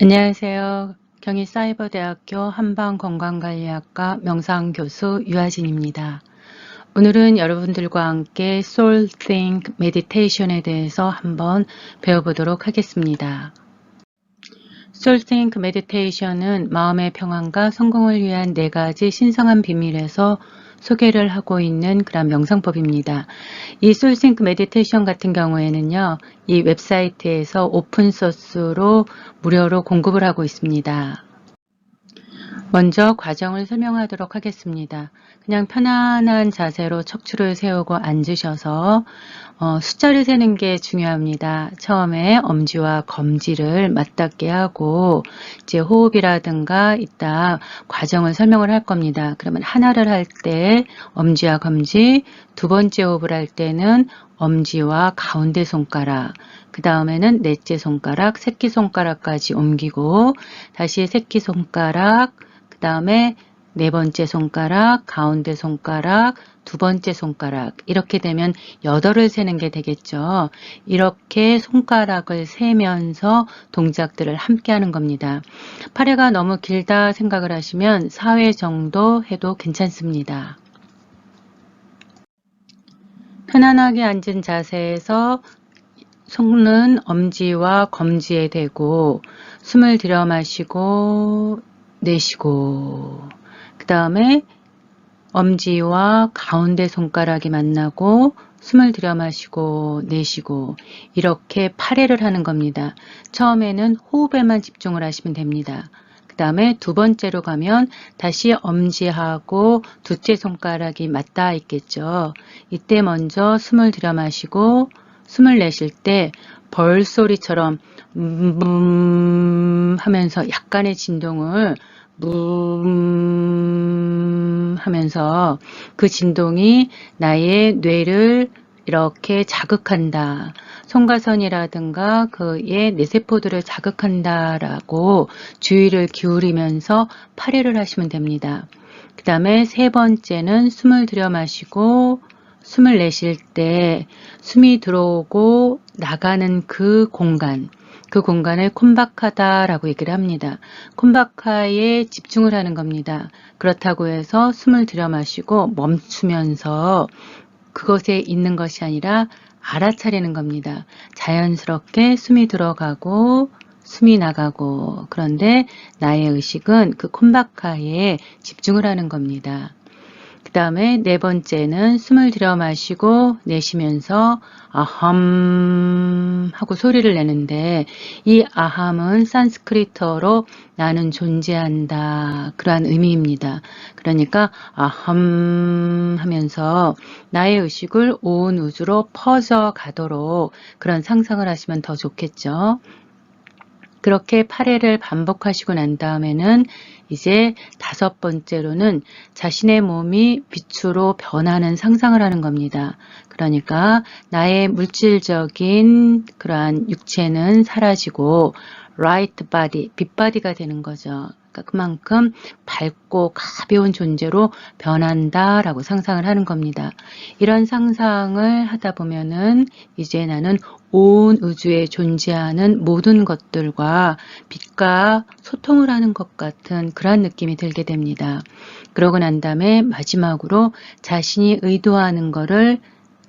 안녕하세요. 경희사이버대학교 한방건강관리학과 명상교수 유아진입니다. 오늘은 여러분들과 함께 Soul Think Meditation에 대해서 한번 배워보도록 하겠습니다. Soul Think Meditation은 마음의 평안과 성공을 위한 네 가지 신성한 비밀에서 소개를 하고 있는 그런 명상법입니다. 이 솔싱크 메디테이션 같은 경우에는요, 이 웹사이트에서 오픈소스로 무료로 공급을 하고 있습니다. 먼저 과정을 설명하도록 하겠습니다. 그냥 편안한 자세로 척추를 세우고 앉으셔서 어, 숫자를 세는 게 중요합니다. 처음에 엄지와 검지를 맞닿게 하고 이제 호흡이라든가 이따 과정을 설명을 할 겁니다. 그러면 하나를 할 때 엄지와 검지, 두 번째 호흡을 할 때는 엄지와 가운데 손가락, 그 다음에는 넷째 손가락, 새끼 손가락까지 옮기고 다시 새끼 손가락, 그 다음에 네 번째 손가락, 가운데 손가락, 두 번째 손가락 이렇게 되면 여덟을 세는 게 되겠죠. 이렇게 손가락을 세면서 동작들을 함께 하는 겁니다. 8회가 너무 길다 생각을 하시면 4회 정도 해도 괜찮습니다. 편안하게 앉은 자세에서 손은 엄지와 검지에 대고 숨을 들여 마시고 내쉬고 그 다음에 엄지와 가운데 손가락이 만나고 숨을 들여 마시고 내쉬고 이렇게 8회를 하는 겁니다. 처음에는 호흡에만 집중을 하시면 됩니다. 그 다음에 두 번째로 가면 다시 엄지하고 두째 손가락이 맞닿아 있겠죠. 이때 먼저 숨을 들여 마시고 숨을 내쉴 때 벌소리처럼 음 하면서 약간의 진동을 음 하면서 그 진동이 나의 뇌를 이렇게 자극한다. 송가선이라든가 그의 뇌세포들을 자극한다라고 주의를 기울이면서 8회를 하시면 됩니다. 그 다음에 세 번째는 숨을 들여 마시고 숨을 내쉴 때 숨이 들어오고 나가는 그 공간, 그 공간을 콤박하다라고 얘기를 합니다. 콤박하에 집중을 하는 겁니다. 그렇다고 해서 숨을 들여 마시고 멈추면서 그것에 있는 것이 아니라 알아차리는 겁니다. 자연스럽게 숨이 들어가고 숨이 나가고 그런데 나의 의식은 그 콤박하에 집중을 하는 겁니다. 그 다음에 네 번째는 숨을 들여 마시고 내쉬면서 아함 하고 소리를 내는데 이 아함은 산스크리트어로 나는 존재한다 그러한 의미입니다. 그러니까 아함 하면서 나의 의식을 온 우주로 퍼져 가도록 그런 상상을 하시면 더 좋겠죠. 그렇게 8회를 반복하시고 난 다음에는 이제 다섯 번째로는 자신의 몸이 빛으로 변하는 상상을 하는 겁니다. 그러니까 나의 물질적인 그러한 육체는 사라지고 라이트 바디, 빛바디가 되는 거죠. 그러니까 그만큼 밝고 가벼운 존재로 변한다라고 상상을 하는 겁니다. 이런 상상을 하다 보면은 이제 나는 온 우주에 존재하는 모든 것들과 빛과 소통을 하는 것 같은 그러한 느낌이 들게 됩니다. 그러고 난 다음에 마지막으로 자신이 의도하는 거를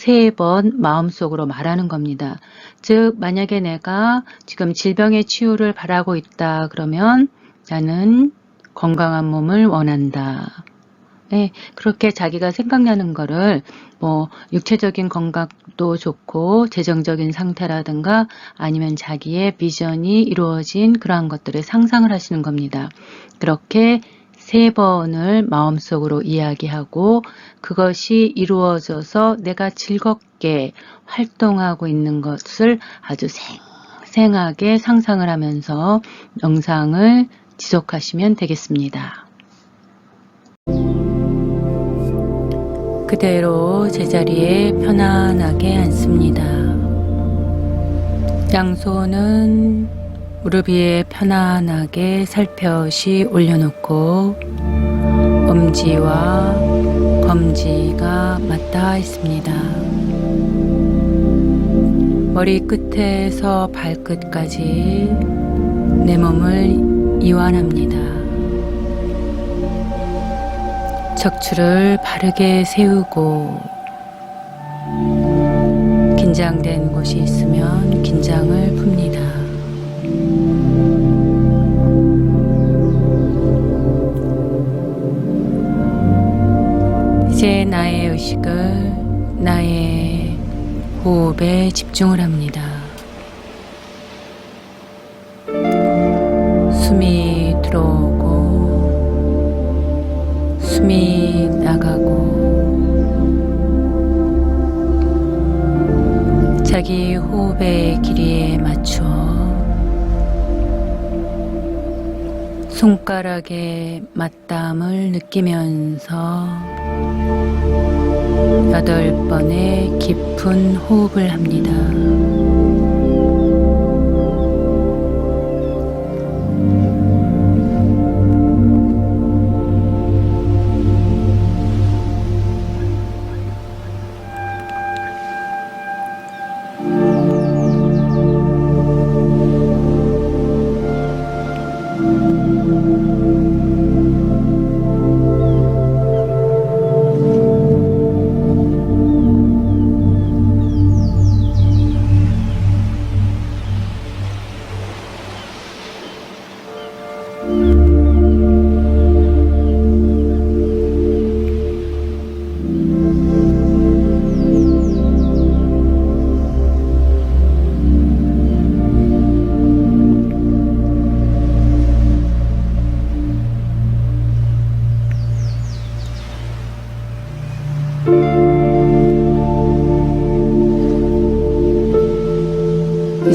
세번 마음속으로 말하는 겁니다. 즉 만약에 내가 지금 질병의 치유를 바라고 있다 그러면 나는 건강한 몸을 원한다. 네, 그렇게 자기가 생각나는 거를 뭐 육체적인 건강도 좋고 재정적인 상태라든가 아니면 자기의 비전이 이루어진 그러한 것들을 상상을 하시는 겁니다. 그렇게 세 번을 마음속으로 이야기하고 그것이 이루어져서 내가 즐겁게 활동하고 있는 것을 아주 생생하게 상상을 하면서 영상을 지속하시면 되겠습니다. 그대로 제자리에 편안하게 앉습니다. 양손은 무릎 위에 편안하게 살펴시 올려놓고 엄지와 검지가 맞닿아 있습니다. 머리 끝에서 발끝까지 내 몸을 이완합니다. 척추를 바르게 세우고 긴장된 곳이 있으면 긴장을 풉니다. 나의 의식을 나의 호흡에 집중을 합니다. 숨이 들어오고 숨이 나가고 자기 호흡의 길이에 맞춰 손가락의 맞담을 느끼면서 여덟 번의 깊은 호흡을 합니다.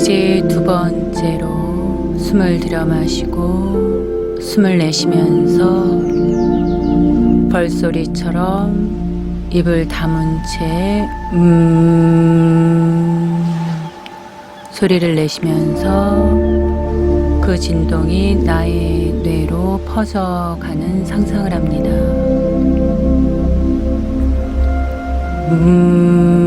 이제 두 번째로 숨을 들여 마시고 숨을 내쉬면서 벌소리처럼 입을 다문 채 음, 소리를 내쉬면서 그 진동이 나의 뇌로 퍼져가는 상상을 합니다. 음.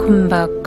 이제 콤박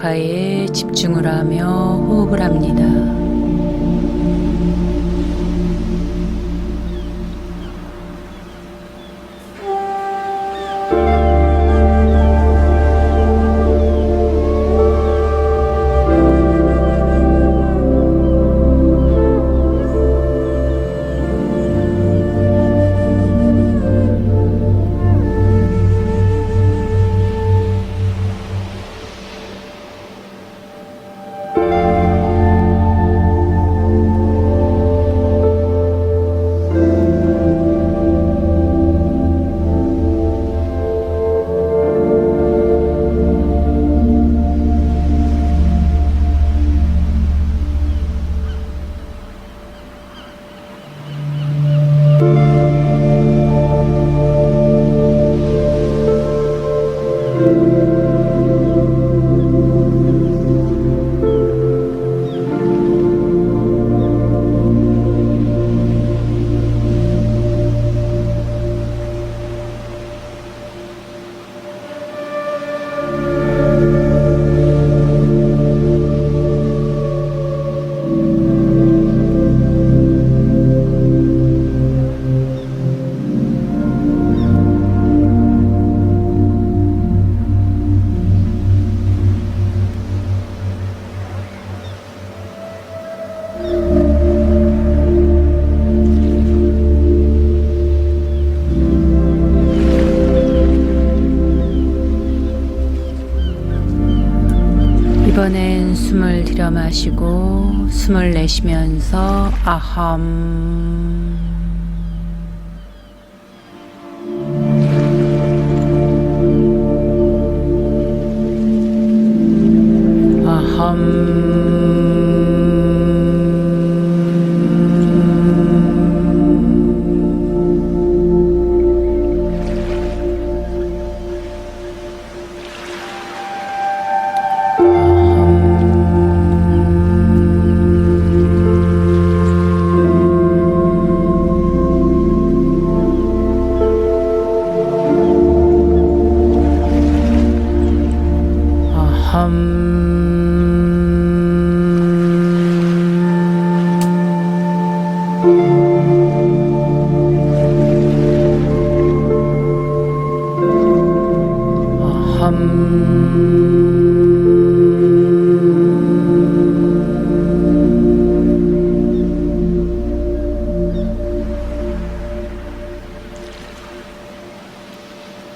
숨을 들여 마시고 숨을 내쉬면서 아함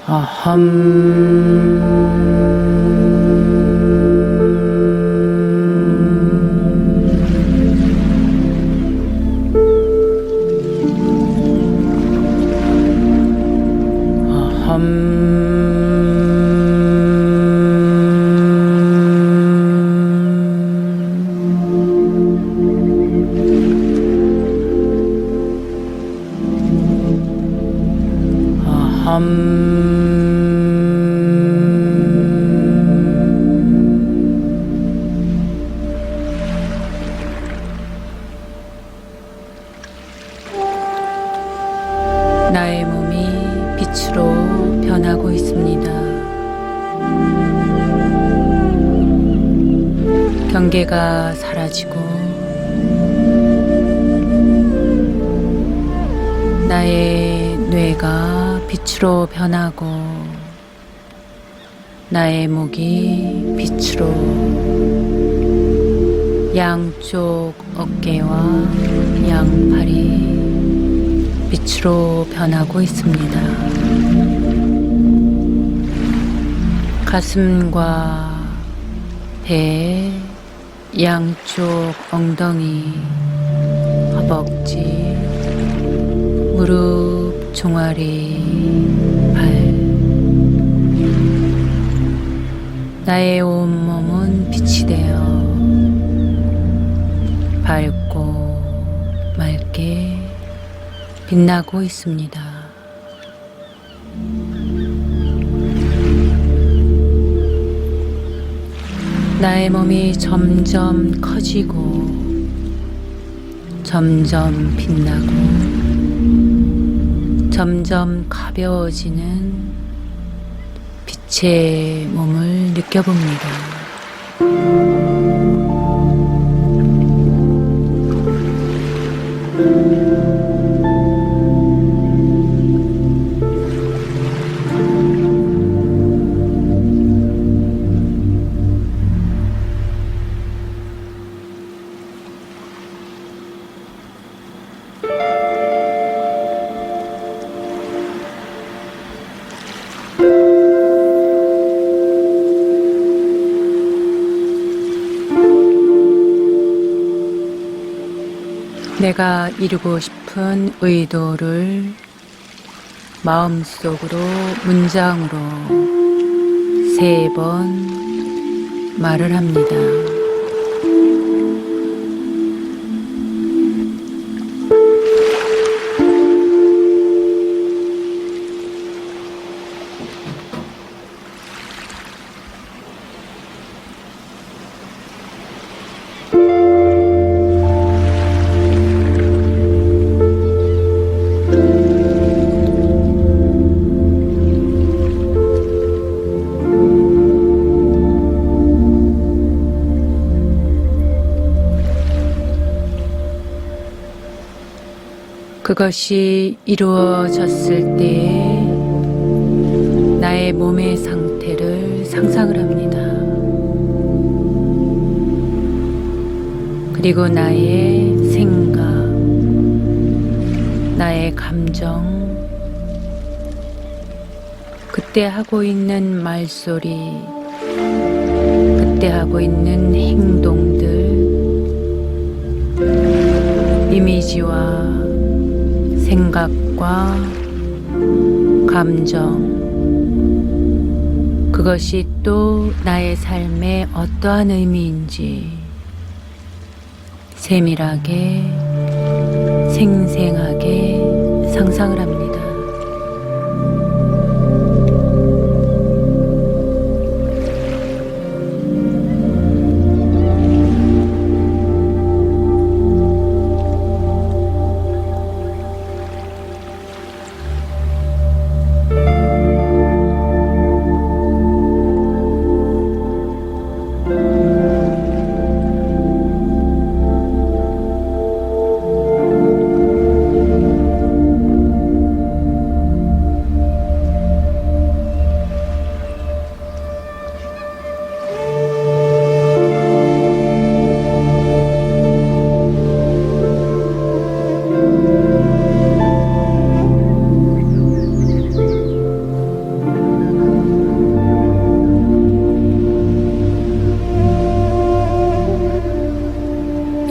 나 경계가 사라지고 나의 뇌가 빛으로 변하고 나의 목이 빛으로 양쪽 어깨와 양팔이 빛으로 변하고 있습니다. 가슴과 배, 양쪽 엉덩이, 허벅지, 무릎, 종아리, 발. 나의 온몸은 빛이 되어 밝고 맑게 빛나고 있습니다. 나의 몸이 점점 커지고 점점 빛나고 점점 가벼워지는 빛의 몸을 느껴봅니다. 내가 이루고 싶은 의도를 마음속으로 문장으로 세 번 말을 합니다. 그것이 이루어졌을 때에 나의 몸의 상태를 상상을 합니다. 그리고 나의 생각, 나의 감정, 그때 하고 있는 말소리, 그때 하고 있는 행동들, 이미지와 생각과 감정, 그것이 또 나의 삶에 어떠한 의미인지 세밀하게, 생생하게 상상을 합니다.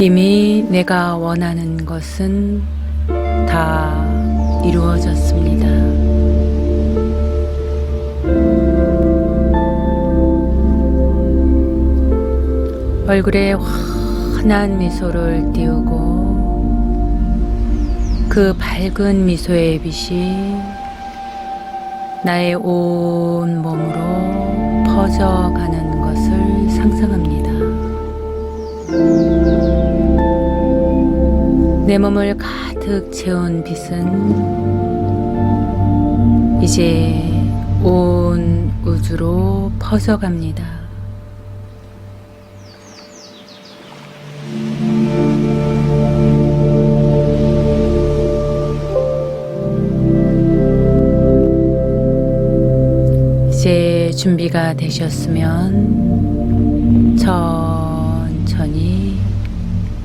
이미 내가 원하는 것은 다 이루어졌습니다. 얼굴에 환한 미소를 띄우고 그 밝은 미소의 빛이 나의 온 몸으로 퍼져가는 것을 상상합니다. 내 몸을 가득 채운 빛은 이제 온 우주로 퍼져갑니다. 이제 준비가 되셨으면 천천히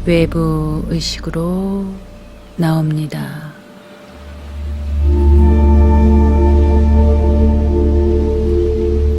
외부 의식으로 나옵니다.